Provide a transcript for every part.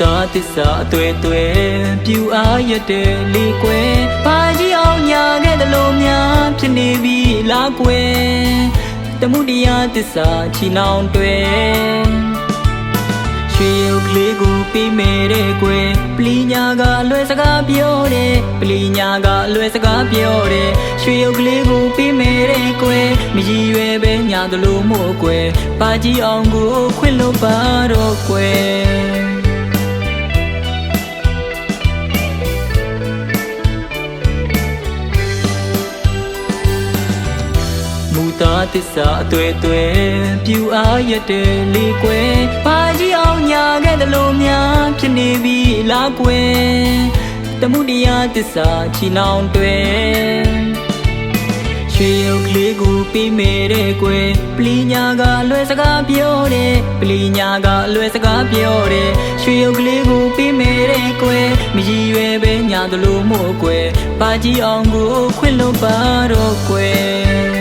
သားတစ္ဆာအသွဲသွဲပြူအားရတဲ့လေကွယ်ဘာကြီးအောင်ညာခဲ့သလိုများဖြစ်နေပြီလားကွယ်တမှုတရားတစ္ဆာချီလောင်တွယ်ရွှေရုပ်ကလေးကိုပြီးမေတဲ့ကွယ်ပလီညာကအလွယ်စကားပြောတယ်ပလီညာကအလွယ်စကားပြောတယ်ရွှေရုပ်ကလေးကိုပြီးမေတဲ့ကွယ်မကြီးရွယ်ပဲညာသလိုမို့ကွယ်ပါကြီးအောင်ကိုခွင့်လို့ပါတော့ကွယ် သားတစ္ဆာအသွဲသွဲပြူအားရတဲ့လေကွယ်ဘာကြီးအောင်ညာခဲ့သလိုများဖြစ်နေပြီလားကွယ်တမှုတရားတစ္ဆာချီလောင်တွယ်ရွှေရုပ်ကလေးကိုပြီးမေတဲ့ကွယ်ပလီညာကအလွယ်စကားပြောတယ်ပလီညာကအလွယ်စကားပြောတယ်ရွှေရုပ်ကလေးကိုပြီးမေတဲ့ကွယ်မကြီးရွယ်ပဲညာသလိုမို့ကွယ်ဘာကြီးအောင်ကိုခွင့်လို့ပါတော့ကွယ်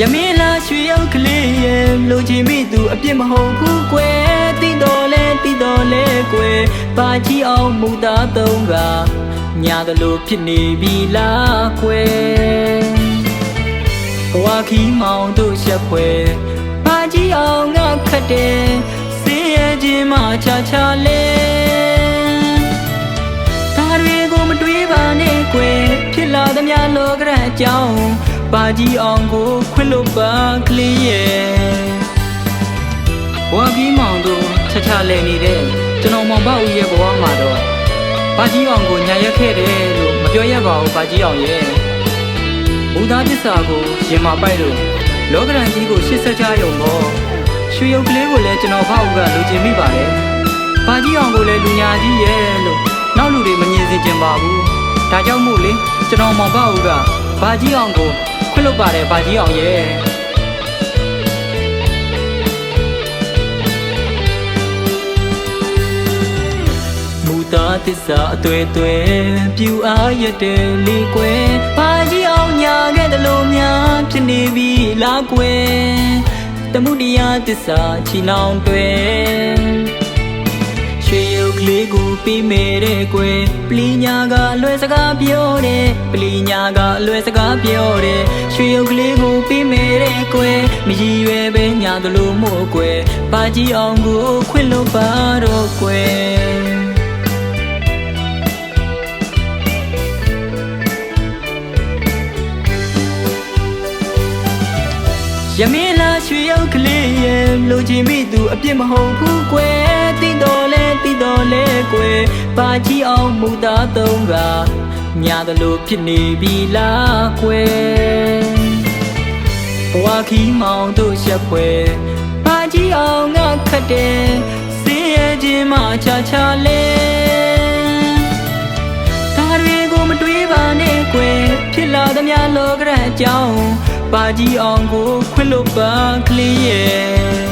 ရမင်းလာရွှေရောက်ကလေးရဲ့လိုချင်မိသူအပြစ်မဟုတ်ဘူးကွယ်တိတော်လဲတိတော်လဲကွယ်ပါကြီးအောင်မူသားသုံးကညာတလို့ဖြစ်နေပြီလားကွယ်ဘဝခီးမောင်တို့ရှက်ဖွယ်ပါကြီးအောင်ငါခတ်တယ်စေးရခြင်းမှချာချာလဲဒါတွေကိုမတွေးပါနဲ့ကွယ်ဖြစ်လာသမျှလောကရန်အကြောင်း ပါကြီးအောင်ကိုခွင့်လို့ပါကလေးရဲ့ဘဝကြီးမောင်တို့ချာချာလဲနေတဲ့ကျွန်တော်မောင်ပေါ့ဦးရဲ့ဘဝမှာတော့ပါကြီးအောင်ကိုညာရက်ခဲ့တယ်လို့မပြောရပါဘူးပါကြီးအောင်ရဲ့ဘုရားပစ္စာကိုရင်မာပိုက်လို့လောကရန်ကြီးကိုရှစ်ဆက်ကြရုံပေါ့ရွှေရုပ်ကလေးကိုလည်းကျွန်တော်ပေါ့ဦးကလူကျင်မိပါတယ်ပါကြီးအောင်ကိုလည်းလူညာကြီးရဲ့လို့နောက်လူတွေမမြင်စေချင်ပါဘူးဒါကြောင့်မို့လေကျွန်တော်မောင်ပေါ့ဦးကပါကြီးအောင်ကို ခွင့်လို့ပါတယ်ဘာကြီးအောင်ရဲ့မူသားတစ္ဆာအသွဲသွဲပြူအားရတဲ့လေကွယ်ဘာကြီးအောင်ညာခဲ့သလိုများဖြစ်နေပြီလားကွယ်တမှုတရားတစ္ဆာချီလောင်တွယ် ရွှေရုပ်ကလေးကိုပြီးမေတဲ့ကွယ်ပလီညာကအလွယ်စကားပြောတယ်ပလီညာကအလွယ်စကားပြောတယ်ရွှေရုပ်ကလေးကိုပြီးမေတဲ့ကွယ်မကြီးရွယ်ပဲညာသလိုမို့ကွယ်ပါကြီးအောင်ကိုခွင့်လို့ပါတော့ကွယ် ရမင်းလာရွှေရောက်ကလေးရဲ့လိုချင်မိသူအပြစ်မဟုတ်ဘူးကွယ်တိတော်လဲတိတော်လဲကွယ်ပါကြီးအောင်မူသားသုံးကညာသလိုဖြစ်နေပြီလားကွယ်ဘဝခီးမောင်တို့ရှက်ဖွယ်ပါကြီးအောင်ငါခတ်တယ်စေးရခြင်းမှချာချာလဲဒါတွေကိုမတွေးပါနဲ့ကွယ်ဖြစ်လာသမျှလောကရန်အကြောင်း ပါကြီးအောင်ကိုခွင့်လို့ပါကလေးရဲ့